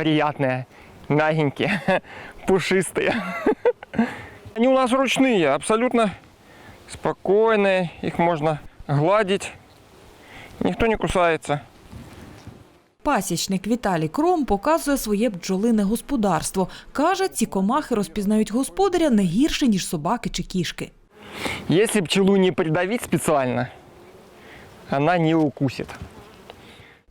приятные, мягенькие, пушистые. Они у нас ручные, абсолютно спокойные, их можно гладить, никто не кусается. Пасічник Віталій Кром показує своє бджолине господарство. Каже, ці комахи розпізнають господаря не гірше, ніж собаки чи кішки. Если пчелу не придавить специально, она не укусит.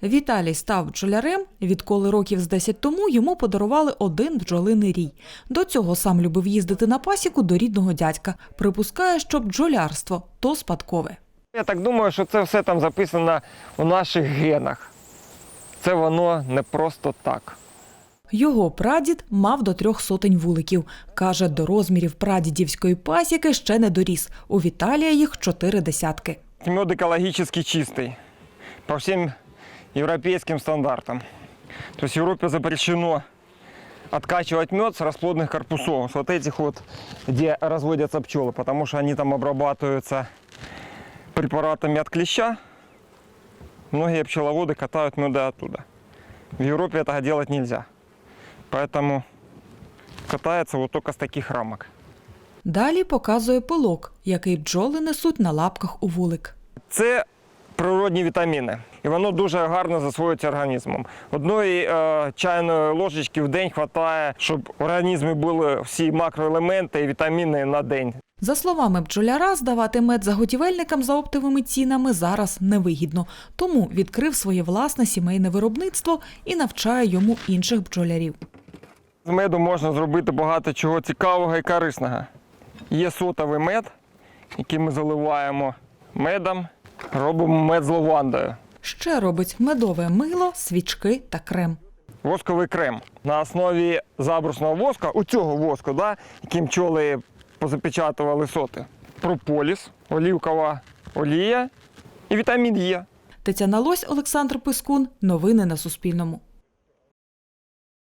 Віталій став бджолярем. Відколи років з 10 тому йому подарували один бджолиний рій. До цього сам любив їздити на пасіку до рідного дядька. Припускає, що бджолярство то спадкове. Я так думаю, що це все там записано у наших генах. Це воно не просто так. Його прадід мав до трьох сотень вуликів. Каже, до розмірів прадідівської пасіки ще не доріс. У Віталія їх чотири десятки. Мед экологически чистый по всем европейским стандартам. То есть в Европе запрещено откачивать мед с расплодных корпусов, с вот этих вот, где разводятся пчелы, потому что они там обрабатываются препаратами от клеща. Многие пчеловоды катают меды оттуда. В Европе этого делать нельзя. Поэтому катается вот только с таких рамок. Далі показує пилок, який бджоли несуть на лапках у вулик. Це природні вітаміни, і воно дуже гарно засвоюється організмом. Одної е, чайної ложечки в день вистачає, щоб в організмі були всі макроелементи і вітаміни на день. За словами бджоляра, здавати мед заготівельникам за оптовими цінами зараз невигідно. Тому відкрив своє власне сімейне виробництво і навчає йому інших бджолярів. З меду можна зробити багато чого цікавого і корисного. Є сотовий мед, який ми заливаємо медом, робимо мед з лавандою. Ще робить медове мило, свічки та крем. Восковий крем на основі забрусного воска, у цього воску, да, яким пчоли позапечатували соти. Прополіс, олівкова олія і вітамін Е. Тетяна Лось, Олександр Пискун. Новини на Суспільному.